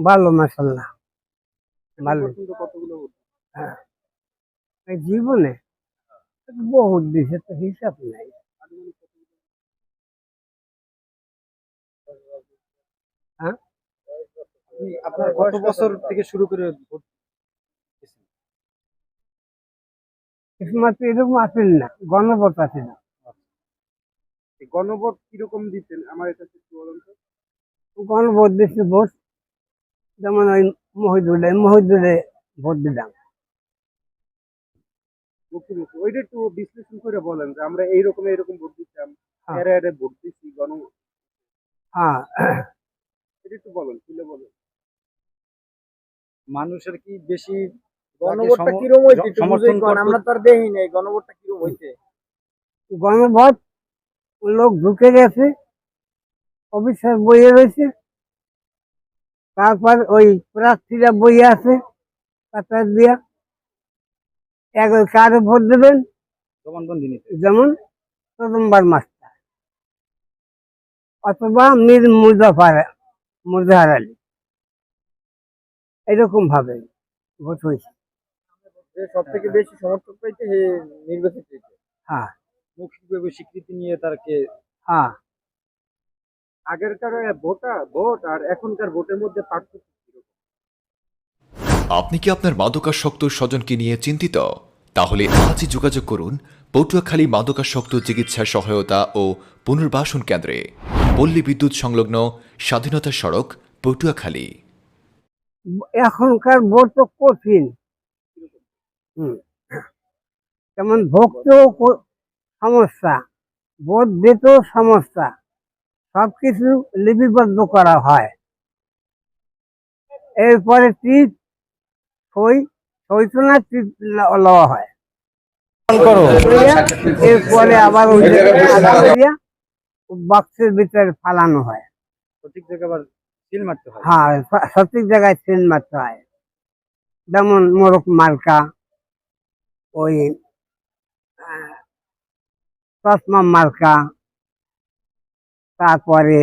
ভালো মাসাল্লাহ ভালো। কতগুলো জীবনে বহুত দিছে তো হিসাব নাই। হ্যাঁ? আপনার কত বছর থেকে শুরু করে? এরকম আসেন না গণভোট না গণভোট কীরকম দিতেন? আমার এটা একটু বলুন তো। গণভোট দিচ্ছে ভোট যেমন ওই মহিদুলে মহিদুলে ভোট দিলাম ওইটা একটু বিশ্লেষণ করে বলেন যে আমরা এইরকম এইরকম ভোট দিতাম হ্যাঁ। এরে এরে ভোট দিচ্ছি গণ হ্যাঁ এটা একটু বলেন বলেন মানুষের কি বেশি গণভোটটা কিরম সমর্থন? আমরা তো আর দেখি নাই গণভোটটা কিরম হইতে গণভোট লোক ঢুকে গেছে অফিসার বইয়ে রয়েছে তারপর ওই প্রার্থীরা বই আছে কাতার দিয়া এক কারে ভোট দেবেন? যেমন প্রথমবার মাস্টার অথবা মীর মুজাফার মুজাহার আলী। এরকম ভাবে ভোট হয়েছে। সব থেকে বেশি সমর্থক পাইতে হে নির্বাচিত হ্যাঁ। স্বীকৃতি নিয়ে তারকে হ্যাঁ। আগেরকার ভোটা ভোট আর এখনকার ভোটের মধ্যে পার্থক্য আপনি কি আপনার মাদকাসক্ত স্বজনকে নিয়ে চিন্তিত? তাহলে আজই যোগাযোগ করুন পটুয়াখালী মাদকাসক্ত চিকিৎসা সহায়তা ও পুনর্বাসন কেন্দ্রে। পল্লী বিদ্যুৎ সংলগ্ন স্বাধীনতা সড়ক পটুয়াখালী। এখনকার ভোট তো কঠিন। হুম। যেমন ভোগতেও সমস্যা ভোট দিতেও সমস্যা। সবকিছু লিপিবদ্ধ করা হয়। এরপরে টিপ সই সইতনা টিপ লওয়া হয়। এরপরে আবার ওই জায়গায় বাক্সের ভিতরে ফালানো হয়। সঠিক জায়গায় সিল মারতে হয়? হ্যাঁ সঠিক জায়গায় চেন মারতে হয়। যেমন মোরক মার্কা ওই আহ, চশমা মার্কা তারপরে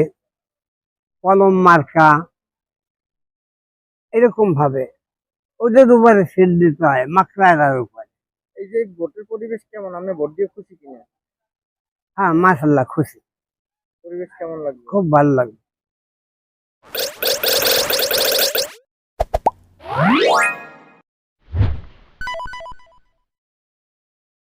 কলম মার্কা এরকম ভাবে। ওদের উপরে সিল দিতে হয় মাকড়ার উপরে। এই যে ভোটের পরিবেশ কেমন? আপনি ভোট দিয়ে খুশি কিনা? হ্যাঁ মাসাল্লাহ খুশি। পরিবেশ কেমন লাগবে খুব ভালো লাগে